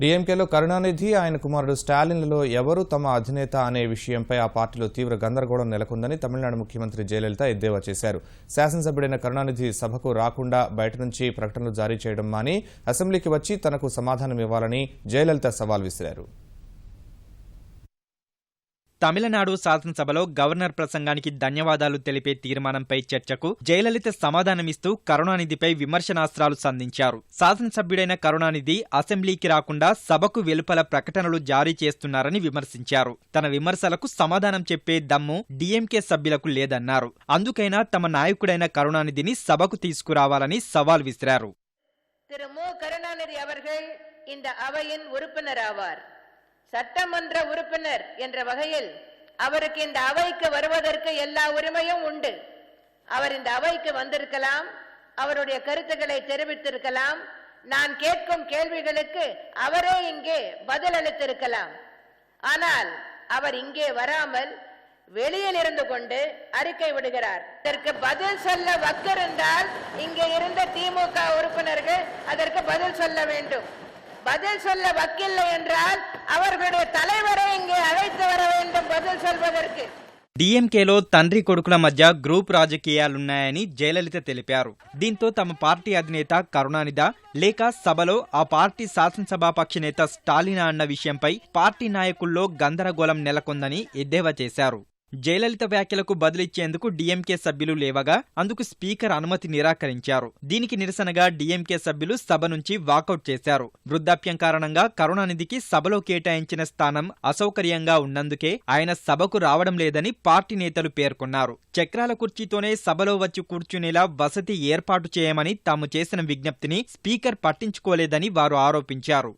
డీఎంకేలో కరుణానిధి ఆయన కుమారుడు స్టాలిన్లలో ఎవరు తమ అధినేత అనే విషయంపై ఆ పార్టీలో తీవ్ర గందరగోళం నెలకొందని తమిళనాడు ముఖ్యమంత్రి జయలలిత ఎద్దేవా చేశారు. శాసనసభ్యుడైన కరుణానిధి సభకు రాకుండా బయట నుంచి ప్రకటనలు జారీ చేయడం మాని అసెంబ్లీకి వచ్చి తనకు సమాధానం ఇవ్వాలని జయలలిత సవాల్ విసిరారు. తమిళనాడు శాసనసభలో గవర్నర్ ప్రసంగానికి ధన్యవాదాలు తెలిపే తీర్మానంపై చర్చకు జయలలిత సమాధానమిస్తూ కరుణానిధిపై విమర్శనాస్త్రాలు సంధించారు శాసనసభ్యుడైన కరుణానిధి అసెంబ్లీకి రాకుండా సభకు వెలుపల ప్రకటనలు జారీ చేస్తున్నారని విమర్శించారు తన విమర్శలకు సమాధానం చెప్పే దమ్ము డీఎంకే సభ్యులకు లేదన్నారు అందుకైనా తమ నాయకుడైన కరుణానిధిని సభకు తీసుకురావాలని సవాల్ విసిరారు திரு மு கருணாநிதி அவர்கள் இந்த அவையின் உறுப்பினர் ஆவார் சட்டமன்ற உறுப்பினர் என்ற வகையில் அவருக்கு இந்த அவைக்கு வருவதற்கு எல்லா உரிமையும் உண்டு. அவர் இந்த அவைக்கு வந்திருக்கலாம் அவருடைய கருத்துக்களை தெரிவித்திருக்கலாம் நான் கேட்கும் கேள்விகளுக்கு அவரே இங்கே பதில் அளித்திருக்கலாம். ஆனால் அவர் இங்கே வராமல் வெளியில் இருந்து கொண்டு அறிக்கை விடுகிறார். இதற்கு பதில் சொல்ல வக்கிருந்தால் இங்கே இருந்த திமுக உறுப்பினர்கள் அதற்கு பதில் சொல்ல வேண்டும். பதில் சொல்ல வக்கில்லை என்றால் அவர்களுடைய தலைவரை இங்கே அழைத்து வர வேண்டும் பதில் சொல்வதற்கு డీఎంకేలో తండ్రి కొడుకుల మధ్య గ్రూప్ రాజకీయాలున్నాయని జయలలిత తెలిపారు దీంతో తమ పార్టీ అధినేత కరుణానిధ లేక సభలో ఆ పార్టీ శాసనసభాపక్ష నేత స్టాలినా అన్న విషయంపై పార్టీ నాయకుల్లో గందరగోళం నెలకొందని ఎద్దేవా చేశారు జయలలిత వ్యాఖ్యలకు బదులిచ్చేందుకు డీఎంకే సభ్యులు లేవగా అందుకు స్పీకర్ అనుమతి నిరాకరించారు. దీనికి నిరసనగా డీఎంకే సభ్యులు సభ నుంచి వాకౌట్ చేశారు. వృద్ధాప్యం కారణంగా కరుణానిధికి సభలో కేటాయించిన స్థానం అసౌకర్యంగా ఉన్నందుకే ఆయన సభకు రావడం లేదని పార్టీ నేతలు పేర్కొన్నారు. చక్రాల కుర్చీతోనే సభలో వచ్చి కూర్చునేలా వసతి ఏర్పాటు చేయమని తాము చేసిన విజ్ఞప్తిని స్పీకర్ పట్టించుకోలేదని వారు ఆరోపించారు.